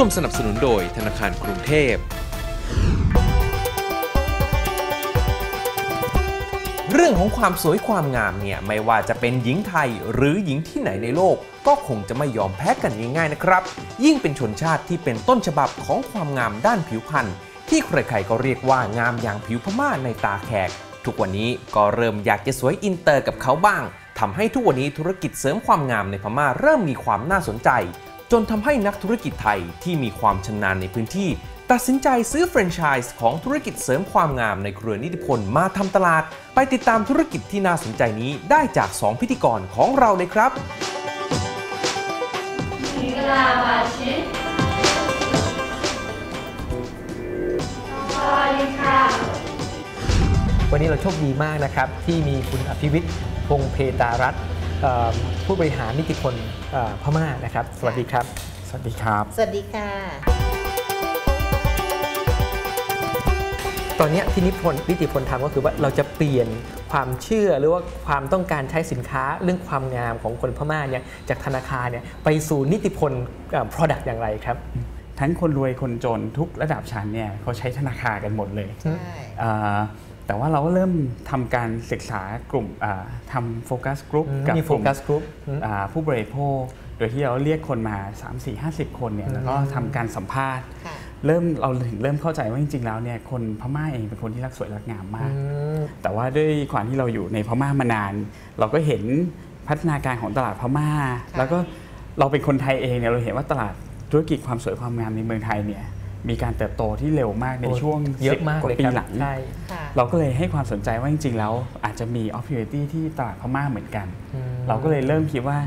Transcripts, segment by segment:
ร่วมสนับสนุนโดยธนาคารกรุงเทพ เรื่องของความสวยความงามเนี่ย ไม่ว่าจะเป็นหญิงไทยหรือหญิงที่ไหนในโลก ก็คงจะไม่ยอมแพ้กันง่ายๆนะครับ ยิ่งเป็นชนชาติที่เป็นต้นฉบับของความงามด้านผิวพรรณที่ใครๆก็เรียกว่างามอย่างผิวพม่าในตาแขก ทุกวันนี้ก็เริ่มอยากจะสวยอินเตอร์กับเขาบ้างทำให้ทุกวันนี้ธุรกิจเสริมความงามในพม่าเริ่มมีความน่าสนใจ จนทำให้นักธุรกิจไทยที่มีความชำนาญในพื้นที่ ตัดสินใจซื้อแฟรนไชส์ของธุรกิจเสริมความงามในเครือนิติพลมาทำตลาด ไปติดตามธุรกิจที่น่าสนใจนี้ได้จาก 2 พิธีกรของเราเลยครับวันนี้เราโชคดีมากนะครับ ที่มีคุณอภิวิทย์พงเพตารัต ผู้บริหารนิติพลเอ่อพม่านะครับ สวัสดีครับ สวัสดีครับ สวัสดีค่ะ ตอนเนี้ยที่นิพนธ์นิติพลทำก็คือว่าเราจะเปลี่ยนความเชื่อหรือว่าความต้องการใช้สินค้าเรื่องความงามของคนพม่าเนี่ยจากธนาคารเนี่ยไปสู่นิติพลเอ่อ product อย่างไรครับทั้งคนรวยคนจนทุกระดับชั้นเนี่ยเขาใช้ธนาคารกันหมดเลยใช่อ่า แต่ว่าเราก็เริ่มทำการศึกษากลุ่มอ่าทำโฟกัสกลุ่มอืมกับมีกลุ่ม focus group อืมอ่าผู้บริโภค โดยที่เราเรียกคนมา 3 4 50 คนเนี่ยแล้วก็ทำการสัมภาษณ์ค่ะเริ่มเราถึงเริ่มเข้าใจว่าจริงๆแล้วเนี่ยคนพม่าเองเป็นคนที่รักสวยรักงามมากอืมแต่ว่าด้วยความที่เราอยู่ในพม่ามานาน เราก็เห็นพัฒนาการของตลาดพม่า แล้วก็เราเป็นคนไทยเองเนี่ยเราเห็นว่าตลาดธุรกิจความสวยความงามในเมืองไทยเนี่ย มีการเติบโตที่เร็วมากในช่วงเยอะมาก10กว่าเลยปีครับหลังใช่ค่ะเราก็เลยให้ความสนใจว่าจริงๆแล้วอาจจะมี opportunity ที่ตลาดพม่าเหมือนกันอืมเราก็เลยเริ่มคิดว่า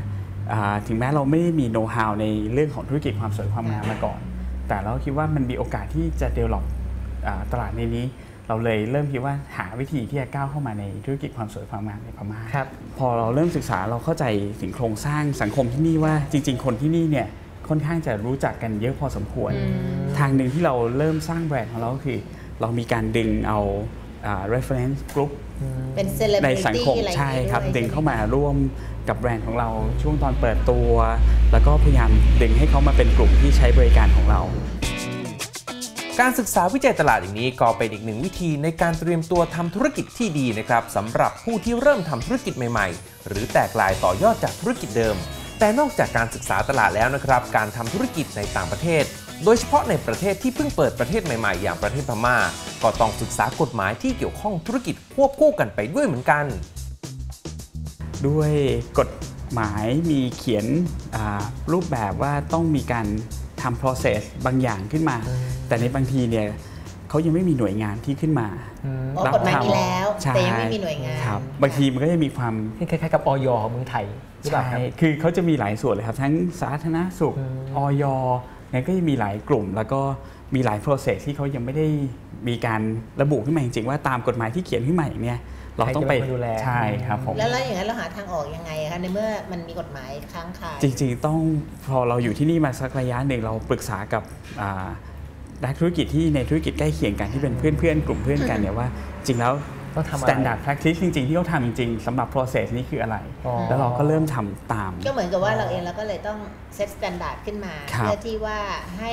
อ่าถึงแม้เราไม่ได้มี know how ในเรื่องของธุรกิจความสวยความงามมาก่อน แต่เราคิดว่ามันมีโอกาสที่จะ develop อ่าตลาดในนี้ เราเลยเริ่มคิดว่าหาวิธีที่จะก้าวเข้ามาในธุรกิจความสวยความงามในพม่าครับพอเราเริ่มศึกษาเราเข้าใจถึงโครงสร้างสังคมที่นี่ว่าจริง ๆ คนที่นี่เนี่ย ค่อนข้างจะรู้จักกันเยอะพอสมควรอืมทางหนึ่งที่เราเริ่มสร้างแบรนด์ของเราก็คือ เรามีการดึงเอาอ่า reference group เป็นเซเลบในริสังตี้คมอะไรอย่างใช่งี้ครับด้วยดึงใช่ไหเข้ามาร่วมกับแบรนด์ของเราช่วงตอนเปิดตัว แล้วก็พยายามดึงให้เขามาเป็นกลุ่มที่ใช้บริการของเรา การศึกษาวิจัยตลาดอย่างนี้ก็เป็นอีกหนึ่งวิธีในการเตรียมตัวทำธุรกิจที่ดีนะครับสำหรับผู้ที่เริ่มทำธุรกิจใหม่ ๆ หรือแตกลายต่อยอดจากธุรกิจเดิม แต่นอกจากการศึกษาตลาดแล้วนะครับ การทำธุรกิจในต่างประเทศ โดยเฉพาะในประเทศที่เพิ่งเปิดประเทศใหม่ๆ อย่างประเทศพม่า ก็ต้องศึกษากฎหมายที่เกี่ยวข้องธุรกิจควบคู่กันไปด้วยเหมือนกัน ด้วยกฎหมายมีเขียนอ่ารูปแบบว่าต้องมีการทำ process บางอย่างขึ้นมา แต่ในบางทีเนี่ย เขายังไม่มีหน่วยงานที่ขึ้นมาอ๋อกฎหมายมีแล้วใช่แต่ยังไม่มีหน่วยงานครับบางทีมันก็จะมีความนี่คล้ายๆกับออยของเมืองไทยหรือเปล่าใช่ครับคือเขาจะมีหลายส่วนเลยครับ ทั้งสาธารณสุขอืมออยเนี่ยก็จะมีหลายกลุ่ม แล้วก็มีหลาย process ที่เขายังไม่ได้มีการระบุขึ้นมาจริงๆว่าตามกฎหมายที่เขียนขึ้นมาอย่างเนี้ยเราต้องไปใครจะเป็นคนดูแลใช่ครับผมแล้วแล้วอย่างนั้นเราหาทางออกยังไงคะในเมื่อมันมีกฎหมายค้างคาจริง ๆ ต้องพอเราอยู่ที่นี่มาสักระยะหนึ่งเราปรึกษากับอ่า นักธุรกิจที่ในธุรกิจใกล้เคียงกันที่เป็นเพื่อนๆ กลุ่มเพื่อนกันเนี่ยว่า จริงแล้วต้องทำอะไร standard practice จริง ๆ ที่เขาทำจริงๆสำหรับ process นี้คืออะไร อ๋อ แล้วเราก็เริ่มทำตาม ก็เหมือนกับว่าเราเองเราก็เลยต้องเซตสแตนดาร์ดขึ้นมา ครับเพื่อที่ว่าให้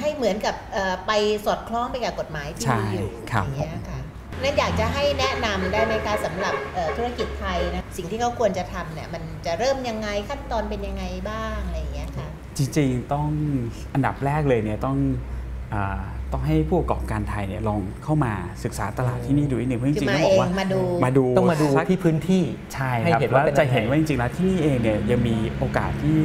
ให้เหมือนกับเอ่อไปสอดคล้องไปกับกฎหมายที่ใช่มีอยู่ครับ อย่างเงี้ยค่ะนั่นอยากจะให้แนะนำได้ไหมคะสำหรับเอ่อธุรกิจไทยนะสิ่งที่เขาควรจะทำเนี่ยมันจะเริ่มยังไงขั้นตอนเป็นยังไงบ้างอะไรอย่างเงี้ยค่ะ จริงๆ ต้องอันดับแรกเลยเนี่ยต้องอา ต้องให้ผู้ประกอบการไทยเนี่ยลองเข้ามาศึกษาตลาดที่นี่ดูนิดหนึ่งเพราะจคือริงๆมาต้องบอกว่าเองมาดูมาดูต้องมาดูสักที่พื้นที่ใช่ให้ครับเห็นแล้วว่าเป็นจะเห็นยังไงว่าจริงๆแล้วที่นี่เองเนี่ยยังมีโอกาสที่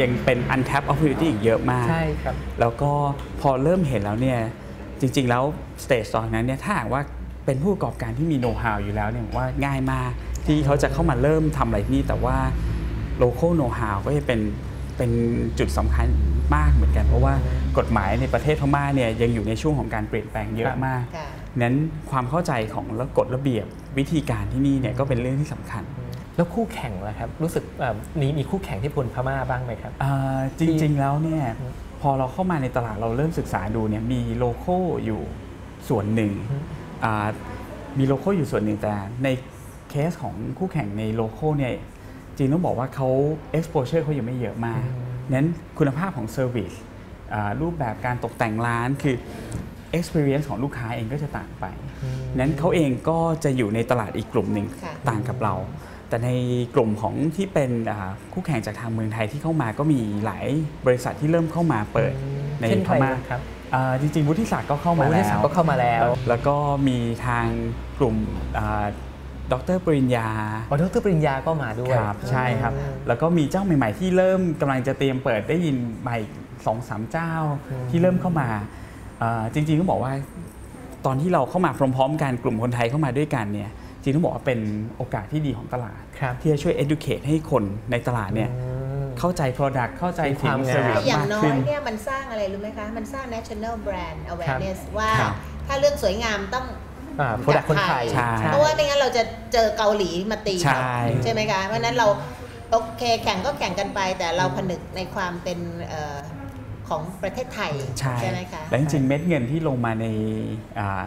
ยังเป็น untapped opportunity อีกเยอะมากใช่ครับแล้วก็พอเริ่มเห็นแล้วเนี่ยจริง ๆ แล้วสเตจตอนนั้นเนี่ยถ้าหากว่าเป็นผู้ประกอบการที่มีโน้ตฮาวอยู่แล้วเนี่ยผมว่าง่ายมากที่เขาจะเข้ามาเริ่มทำอะไรที่นี่แต่ว่า local know how ก็จะเป็น เป็นจุดสำคัญมากเหมือนกัน เพราะว่ากฎหมายในประเทศพม่าเนี่ยยังอยู่ในช่วงของการเปลี่ยนแปลงเยอะมากค่ะนั้นความเข้าใจของแล้วกฎระเบียบวิธีการที่นี่เนี่ยก็เป็นเรื่องที่สำคัญ แล้วคู่แข่งล่ะครับรู้สึกเอ่อมีมีคู่แข่งที่พลพม่าบ้างไหมครับอ่าจริงๆแล้วเนี่ยพอเราเข้ามาในตลาดเราเริ่มศึกษาดูเนี่ยมีโลโก้อยู่ส่วนหนึ่งอืมอ่ามีโลโก้อยู่ส่วนหนึ่งแต่ในเคสของคู่แข่งในโลโก้เนี่ย จริงต้องบอกว่าเขา exposure เขายังไม่เยอะมากนั้นคุณภาพของ Service อ่ารูปแบบการตกแต่งร้านคือ experience ของลูกค้าเองก็จะต่างไป นั้นเขาเองก็จะอยู่ในตลาดอีกกลุ่มหนึ่งค่ะต่างกับเรา แต่ในกลุ่มของที่เป็นอ่าคู่แข่งจากทางเมืองไทยที่เข้ามาก็มีหลายบริษัทที่เริ่มเข้ามาเปิดในเช่นพใครม่าบ้างครับอ่าจริงๆวุฒิศักดิ์ก็เข้ามาโอ้วุฒิแล้ศักดิ์วก็เข้ามาแล้ว แล้วก็มีทางกลุ่มอ่า ดรปริญญาอ๋อดรปริญญาก็มาด้วยครับใช่ครับ แล้วก็มีเจ้าใหม่ ๆ ที่เริ่มกำลังจะเตรียมเปิดได้ยินใหม่สองสามเจ้าที่เริ่มเข้ามาอ่าจริงๆก็บอกว่าตอนที่เราเข้ามาพร้อม ๆ กันกลุ่มคนไทยเข้ามาด้วยกันเนี่ยจริงๆต้องบอกว่าเป็นโอกาสที่ดีของตลาดครับที่จะช่วย educate ให้คนในตลาดเนี่ยอืมเข้าใจ Product เข้าใจมีความถึง service อย่างมากน้อขึ้ยนเนี่ยมันสร้างอะไรรู้ไหมคะ มันสร้าง national brand awareness ว่าครับถ้าเรื่องสวยงามต้องอ่า โปรดักคนไทยใช่ เพราะว่าไม่งั้นเราจะเจอเกาหลีมาตีใช่เราใช่ไหมคะเพราะฉะนั้นเราโอเคแข่งก็แข่งกันไป แต่เราผนึกในความเป็นเอ่อของประเทศไทยใช่ไหมคะ และจริงๆเม็ดเงินที่ลงมาในอ่า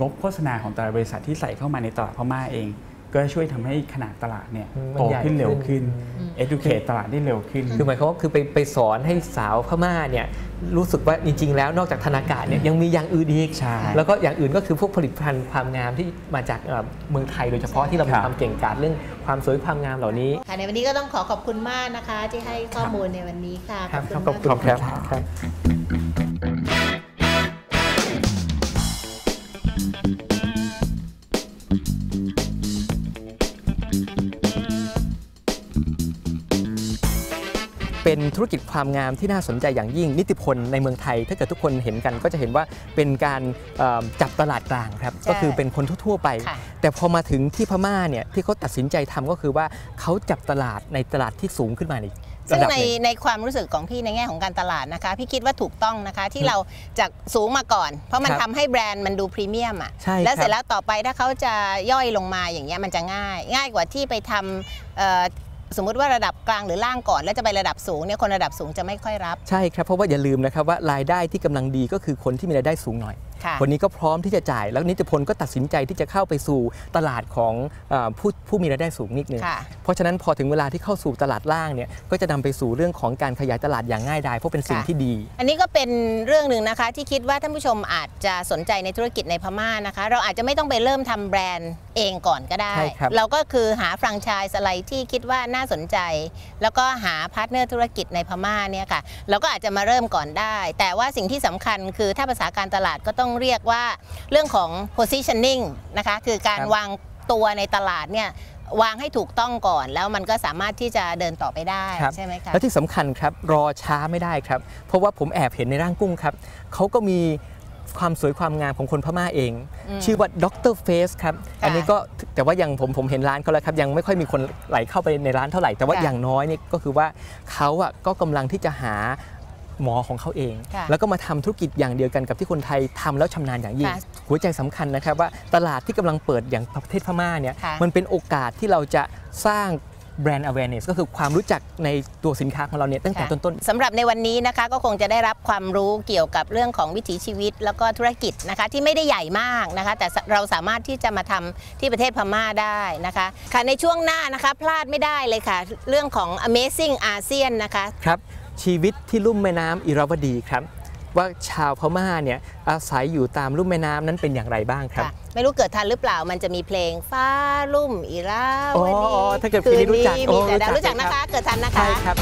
งบโฆษณาของแต่ละบริษัทที่ใส่เข้ามาในตลาดพม่าเอง ก็ช่วยทำให้ขนาดตลาดเนี่ยอืมมันโตใหญ่ขึ้นเร็วขึ้ขึ้นน educate ตลาดได้เร็วขึ้น คือหมายความว่าคือไปไปสอนให้สาวพม่าเนี่ยรู้สึกว่าจริง ๆ แล้วนอกจากธนาคารเนี่ยยังมีอย่างอื่นอีกใช่แล้วก็อย่างอื่นก็คือพวกผลิตภัณฑ์ความงามที่มาจากเอ่อเมืองไทยโดยเฉพาะที่เรามีครับความเก่งกาจเรื่องความสวยความงามเหล่านี้ค่ะในวันนี้ก็ต้องขอขอบคุณมากนะคะ ที่ให้ข้อมูลในวันนี้ค่ะครับขอบขอบคุณคุณมากครับ เป็นธุรกิจความงามที่น่าสนใจอย่างยิ่งนิติพลในเมืองไทย ถ้าเกิดทุกคนเห็นกันก็จะเห็นว่าเป็นการเอ่อจับตลาดกลางครับใช่ก็คือเป็นคนทั่วๆไปค่ะแต่พอมาถึงที่พม่าเนี่ยที่เขาตัดสินใจทำก็คือว่าเขาจับตลาดในตลาดที่สูงขึ้นมาอีกซึ่ระงดับในหนึ่งในความรู้สึกของพี่ในแง่ของการตลาดนะคะ พี่คิดว่าถูกต้องนะคะที่เราจากสูงมาก่อน เพราะมันครับทำให้แบรนด์มันดูพรีเมียมอะใช่แล้วครับเสร็จแล้วต่อไปถ้าเขาจะย่อยลงมาอย่างเงี้ยมันจะง่าย ง่ายกว่าที่ไปทำเอ่อ สมมุติว่าระดับกลางหรือล่างก่อน แล้วจะไประดับสูงเนี่ยคนระดับสูงจะไม่ค่อยรับ ใช่ครับเพราะว่าอย่าลืมนะครับว่ารายได้ที่กำลังดีก็คือคนที่มีรายได้สูงหน่อย ค่ะคนนี้ก็พร้อมที่จะจ่าย แล้วนิติพลก็ตัดสินใจที่จะเข้าไปสู่ตลาดของเออผู้ผู้มีรายได้สูงนิดนึงค่ะเพราะฉะนั้นพอถึงเวลาที่เข้าสู่ตลาดล่างเนี่ยก็จะนำไปสู่เรื่องของการขยายตลาดอย่างง่ายดายเพราะเป็นสิ่งค่ะที่ดี อันนี้ก็เป็นเรื่องหนึ่งนะคะ ที่คิดว่าท่านผู้ชมอาจจะสนใจในธุรกิจในพม่านะคะ เราอาจจะไม่ต้องไปเริ่มทำแบรนด์เองก่อนก็ได้ใช่ครับเราก็คือหาแฟรนไชส์อะไรที่คิดว่าน่าสนใจ แล้วก็หาพาร์ทเนอร์ธุรกิจในพม่าเนี่ยค่ะเราก็อาจจะมาเริ่มก่อนได้ แต่ว่าสิ่งที่สำคัญคือถ้าภาษาการตลาดก็ต้องเรียกว่าเรื่องของ positioning นะคะคือการครับวางตัวในตลาดเนี่ยวางให้ถูกต้องก่อนแล้วมันก็สามารถที่จะเดินต่อไปได้ครับใช่ไหมคะและที่สำคัญครับรอช้าไม่ได้ครับ เพราะว่าผมแอบเห็นในร่างกุ้งครับเขาก็มีความสวยความงามของคนพม่าเองอืมชื่อว่าดรเฟสครับค่ะอันนี้ก็แต่ว่ายังผมผมเห็นร้านเขาแล้วครับ ยังไม่ค่อยมีคนไหลเข้าไปในร้านเท่าไหร่ แต่ว่าค่ะอย่างน้อยนี่ก็คือว่าเขาอะก็กำลังที่จะหา หมอของเขาเองค่ะแล้วก็มาทำธุรกิจอย่างเดียวกันกับที่คนไทยทำแล้วชำนาญอย่างยิ่งค่ะหัวใจสำคัญนะครับว่าตลาดที่กำลังเปิดอย่างประเทศพม่าเนี่ยค่ะมันเป็นโอกาสที่เราจะสร้างแบรนด์ awareness ก็คือความรู้จักในตัวสินค้าของเราเนี่ยตั้งแต่ค่ะต้นๆสำหรับในวันนี้นะคะก็คงจะได้รับความรู้เกี่ยวกับเรื่องของวิถีชีวิต แล้วก็ธุรกิจนะคะที่ไม่ได้ใหญ่มากนะคะ แต่เราสามารถที่จะมาทำที่ประเทศพม่าได้นะคะค่ะในช่วงหน้านะคะพลาดไม่ได้เลยค่ะ เรื่องของ Amazing ASEAN นะคะครับ ชีวิตที่ลุ่มแม่น้ำอิราวดีครับ ว่าชาวพม่าเนี่ยอาศัยอยู่ตามลุ่มแม่น้ำนั้นเป็นอย่างไรบ้างครับค่ะไม่รู้เกิดทันหรือเปล่ามันจะมีเพลงฟ้าลุ่มอิราวดีอ๋ออ๋อถ้าเกิดพี่รู้จักคืนโอ้นี้มีแต่ดาวรู้รู้จัจักกเลยนะครัคะบเกิดทันนะคะใช่ครับ